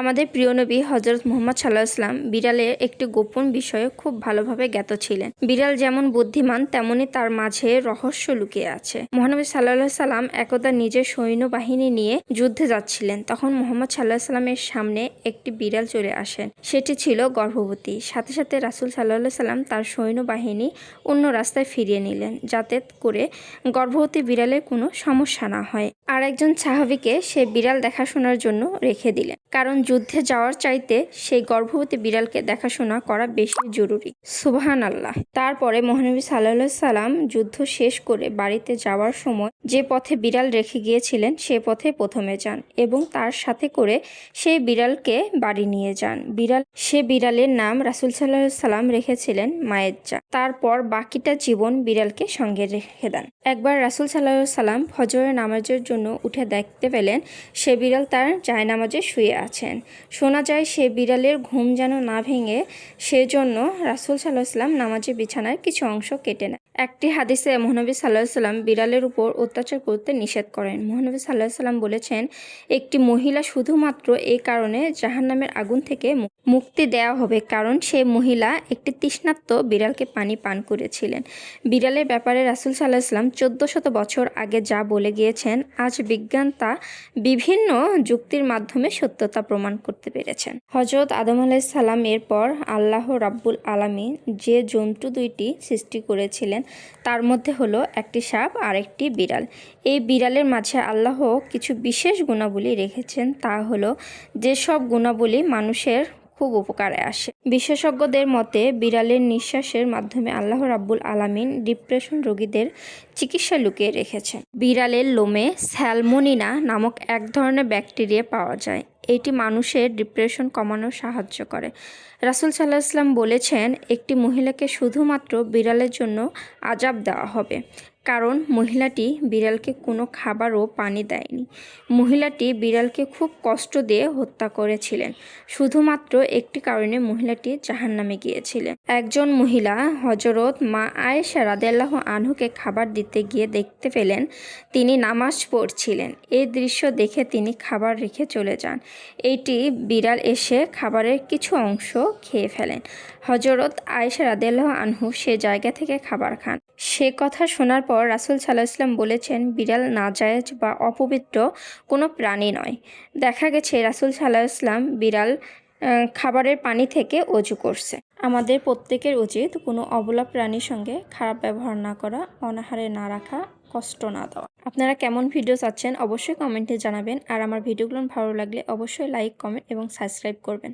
আমাদের প্রিয় নবী হজরত মোহাম্মদ সাল্লাহ ইসলাম বিড়ালের একটি গোপন বিষয়ে খুব ভালোভাবে জ্ঞাত ছিলেন। বিড়াল যেমন বুদ্ধিমান, তেমনি তার মাঝে রহস্য লুকিয়ে আছে। মহানবী সাল্লাহ সাল্লাম একদা নিজের সৈন্যবাহিনী নিয়ে যুদ্ধে যাচ্ছিলেন। তখন মোহাম্মদ সাল্লাহ সাল্লামের সামনে একটি বিড়াল চলে আসেন। সেটি ছিল গর্ভবতী। সাথে সাথে রাসুল সাল্লাহ সাল্লাম তার সৈন্যবাহিনী অন্য রাস্তায় ফিরিয়ে নিলেন, যাতে করে গর্ভবতী বিড়ালের কোনো সমস্যা না হয়। আর একজন সাহাবিকে সে বিড়াল দেখাশোনার জন্য রেখে দিলেন। কারণ যুদ্ধে যাওয়ার চাইতে সেই গর্ভবতী বিড়ালকে দেখাশোনা করা বেশি জরুরি। সুবহান আল্লাহ তারপরে মহানবী সাল্লাহ সাল্লাম যুদ্ধ শেষ করে বাড়িতে যাওয়ার সময় যে পথে বিড়াল রেখে গিয়েছিলেন, সে পথে প্রথমে যান এবং তার সাথে করে সেই বিড়ালকে বাড়ি নিয়ে যান। বিড়াল, সে বিড়ালের নাম রাসুল সাল্লাহ সাল্লাম রেখেছিলেন মায়েজ্জা তারপর বাকিটা জীবন বিড়ালকে সঙ্গে রেখে দেন। একবার রাসুল সাল্লাহ সাল্লাম ফজরের নামাজের জন্য উঠে দেখতে পেলেন সে বিড়াল তার জায়নামাজে শুয়ে আছেন। শোনা যায় সে বিড়ালের ঘুম যেন না ভেঙে সেজন্য রাসুল সাল্লাহ সাল্লাম নামাজের বিছানার কিছু অংশ কেটে নেয় একটি হাদিসে মহানবী সাল্লাহ সাল্লাম বিড়ালের উপর অত্যাচার করতে নিষেধ করেন। মহানবী সাল্লাহ সাল্লাম বলেছেন, একটি মহিলা শুধুমাত্র এই কারণে জাহান্নামের আগুন থেকে মুক্তি দেওয়া হবে কারণ সে মহিলা একটি তৃষ্ণাত্ম বিড়ালকে পানি পান করেছিলেন। বিড়ালের ব্যাপারে রাসুল সাল্লাহ সাল্লাম চোদ্দ শত বছর আগে যা বলে গিয়েছেন আজ বিজ্ঞান তা বিভিন্ন যুক্তির মাধ্যমে সত্যতা প্রমাণ করতে পেরেছেন। হজরত আদম আলাইসাল্লাম এরপর আল্লাহ রাব্বুল আলামিন যে জন্তু দুইটি সৃষ্টি করেছিলেন, তার মধ্যে হলো একটি সাপ আর একটি বিড়াল। এই বিড়ালের মাঝে আল্লাহ কিছু বিশেষ গুণাবলী রেখেছেন, তা হলো যেসব গুণাবলী মানুষের খুব উপকারে আসে। বিশেষজ্ঞদের মতে, বিড়ালের নিঃশ্বাসের মাধ্যমে আল্লাহ রাব্বুল আলামিন ডিপ্রেশন রোগীদের চিকিৎসা লুকিয়ে রেখেছেন। বিড়ালের লোমে স্যালমোনিনা নামক এক ধরনের ব্যাকটেরিয়া পাওয়া যায়। এটি মানুষের ডিপ্রেশন কমানোর সাহায্য করে। রাসুল সাল্লাহ ইসলাম বলেছেন, একটি মহিলাকে শুধুমাত্র বিড়ালের জন্য আজাব দেওয়া হবে। কারণ মহিলাটি বিড়ালকে কোনো খাবার ও পানি দেয়নি। মহিলাটি বিড়ালকে খুব কষ্ট দিয়ে হত্যা করেছিলেন। শুধুমাত্র একটি কারণে মহিলাটি জাহান্নামে গিয়েছিলেন। একজন মহিলা হজরত মা আয়েশা রাদেল্লাহ আনহুকে খাবার দিতে গিয়ে দেখতে পেলেন তিনি নামাজ পড়ছিলেন। এই দৃশ্য দেখে তিনি খাবার রেখে চলে যান। এইটি বিড়াল এসে খাবারের কিছু অংশ খেয়ে ফেলেন। হজরত আয়েশা রাদেল্লাহ আনহু সে জায়গা থেকে খাবার খান। সে কথা শোনার পর রাসুল সাল্লাহ ইসলাম বলেছেন, বিড়াল নাজায়েজ বা অপবিত্র কোনো প্রাণী নয়। দেখা গেছে রাসুল সাল্লাহ ইসলাম বিড়াল খাবারের পানি থেকে অজু করছে। আমাদের প্রত্যেকের উচিত কোনো অবলা প্রাণীর সঙ্গে খারাপ ব্যবহার না করা, অনাহারে না রাখা, কষ্ট না দেওয়া। আপনারা কেমন ভিডিও চাচ্ছেন অবশ্যই কমেন্টে জানাবেন, আর আমার ভিডিওগুলো ভালো লাগলে অবশ্যই লাইক, কমেন্ট এবং সাবস্ক্রাইব করবেন।